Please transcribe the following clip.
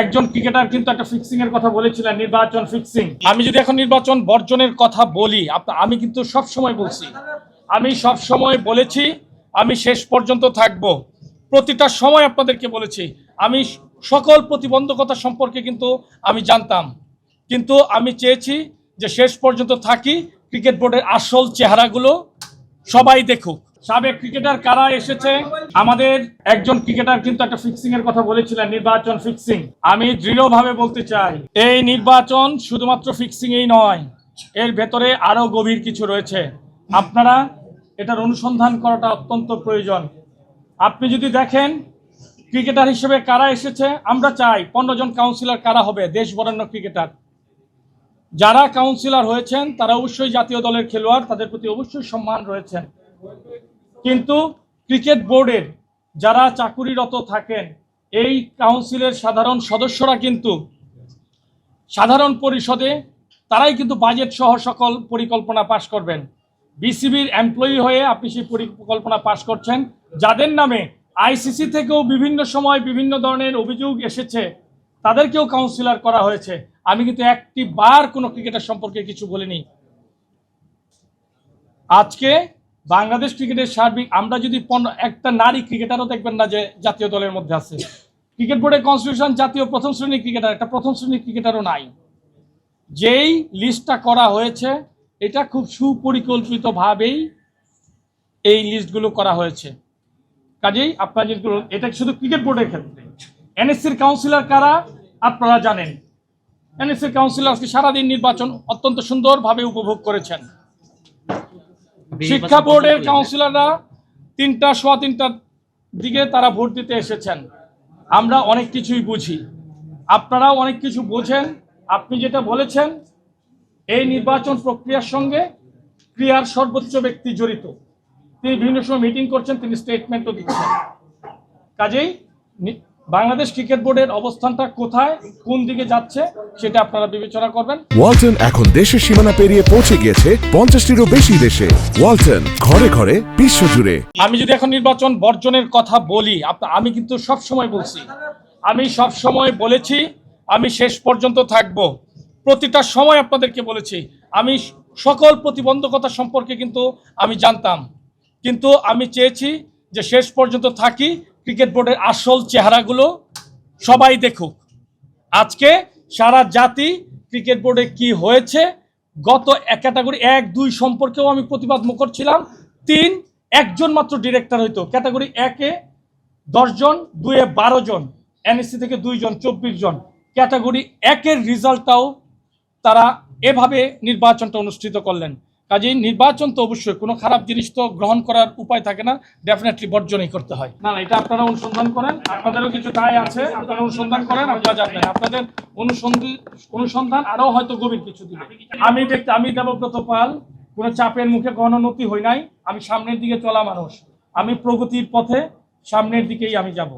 একজন ক্রিকেটার কিন্তু একটা ফিক্সিং এর কথা বলেছিলেন, নির্বাচন ফিক্সিং আমি যদি এখন নির্বাচন বর্জনের কথা বলি আমি কিন্তু সব সময় বলছি, আমি সব সময় বলেছি, আমি শেষ পর্যন্ত থাকব। প্রতিটা সময় আপনাদেরকে বলেছি, আমি সকল প্রতিবন্ধকতা সম্পর্কে কিন্তু আমি জানতাম। কিন্তু আমি চেয়েছি যে শেষ পর্যন্ত থাকি, ক্রিকেট বোর্ডের আসল চেহারাগুলো সবাই দেখুক। সাবেক ক্রিকেটার কারা এসেছে? আমাদের একজন ক্রিকেটার কিন্তু একটা ফিক্সিং এর কথা বলেছিলেন, নির্বাচন ফিক্সিং আমি দৃঢ়ভাবে বলতে চাই, এই নির্বাচন শুধুমাত্র ফিক্সিং এই নয়, এর ভেতরে আরও গভীর কিছু রয়েছে। আপনারা এটার অনুসন্ধান করাটা অত্যন্ত প্রয়োজন। আপনি যদি দেখেন, ক্রিকেটার হিসেবে কারা এসেছে, আমরা চাই পনেরো জন কাউন্সিলর কারা হবে, দেশ বরেণ্য ক্রিকেটার। যারা কাউন্সিলর হয়েছেন, তারা অবশ্যই জাতীয় দলের খেলোয়াড়, তাদের প্রতি অবশ্যই সম্মান রয়েছে। কিন্তু ক্রিকেট বোর্ডের যারা চাকুরিরত থাকেন, এই কাউন্সিলের সাধারণ সদস্যরা কিন্তু সাধারণ পরিষদে তারাই কিন্তু বাজেট সহ সকল পরিকল্পনা পাশ করবেন। বিসিবির এমপ্লয়ি হয়ে আপনি সেই পরিকল্পনা পাশ করছেন, যাদের নামে আইসিসি থেকেও বিভিন্ন সময় বিভিন্ন ধরনের অভিযোগ এসেছে, তাদেরকেও কাউন্সিলর করা হয়েছে। আমি কিন্তু একটি বার কোনো ক্রিকেটার সম্পর্কে কিছু বলিনি। আজকে বাংলাদেশ ক্রিকেটের সার্বিক, আমরা যদি একটা নারী ক্রিকেটারও দেখবেন না যে জাতীয় দলের মধ্যে আছে। ক্রিকেট বোর্ডের কনস্টিটিউশন জাতীয় প্রথম শ্রেণির ক্রিকেটার, একটা প্রথম শ্রেণির ক্রিকেটারও নাই। যেই লিস্টটা করা হয়েছে, এটা খুব সুপরিকল্পিতভাবেই এই লিস্টগুলো করা হয়েছে। কাজেই আপনার যেগুলো, এটা শুধু ক্রিকেট বোর্ডের ক্ষেত্রে। এনএসসির কাউন্সিলর কারা? আপনারা জানেন। এনএসসির কাউন্সিলর আজকে সারাদিন নির্বাচন অত্যন্ত সুন্দরভাবে উপভোগ করেছেন। শিক্ষা বোর্ডের কাউন্সিলররা তিনটা সোয়া তিনটার দিকে তারা ভোট দিতে এসেছেন। আমরা অনেক কিছুই বুঝি। আপনারাও অনেক কিছু বোঝেন। আপনি যেটা বলেছেন এই নির্বাচন প্রক্রিয়ার সঙ্গে ক্রিয়ার সর্বোচ্চ ব্যক্তি জড়িত। তিনি বিভিন্ন সময় মিটিং করছেন তিনি স্টেটমেন্টও দিচ্ছেন। কাজেই বাংলাদেশ ক্রিকেট বোর্ডের অবস্থানটা কোথায় কোন দিকে যাচ্ছে সেটা আপনারা বিবেচনা করবেন। ওয়ালটন এখন দেশের সীমানা পেরিয়ে পৌঁছে গিয়েছে পঞ্চাশটিরও বেশি দেশে। ওয়ালটন ঘরে ঘরে বিশ্বজুড়ে। আমি যদি এখন নির্বাচন বর্জনের কথা বলি আমি কিন্তু সব সময় বলছি আমি সব সময় বলেছি আমি শেষ পর্যন্ত থাকব। প্রতিটা সময় আপনাদেরকে বলেছি আমি সকল প্রতিবন্ধকতা সম্পর্কে কিন্তু আমি জানতাম। কিন্তু আমি চেয়েছি যে শেষ পর্যন্ত থাকি ক্রিকেট বোর্ডের আসল চেহারাগুলো সবাই দেখুক। আজকে সারা জাতি ক্রিকেট বোর্ডে কি হয়েছে, গত এক ক্যাটাগরি, এক, দুই সম্পর্কেও আমি প্রতিবাদ মুখর ছিলাম। তিন, একজন মাত্র ডিরেক্টর হইতো। ক্যাটাগরি একে দশজন দুয়ে বারো জন, এনএসসি থেকে দুইজন চব্বিশ জন। ক্যাটাগরি একের রেজাল্টটাও তারা এভাবে নির্বাচনটা অনুষ্ঠিত করলেন। কাজেই নির্বাচন তো অবশ্যই, কোনো খারাপ জিনিস তো গ্রহণ করার উপায় থাকে না ডেফিনেটলি বর্জনই করতে হয়। না না, এটা আপনারা অনুসন্ধান করেন, আপনাদেরও কিছু দায় আছে, আপনারা অনুসন্ধান করেন আপনারা জানবেন আপনাদের অনুসন্ধান অনুসন্ধান আরও হয়তো গভীর কিছু দিবে আমি দেখতে আমি দেবব্রত পাল, কোনো চাপের মুখে গণনতি হই নাই, আমি সামনের দিকে চলা মানুষ। আমি প্রগতির পথে সামনের দিকেই আমি যাব।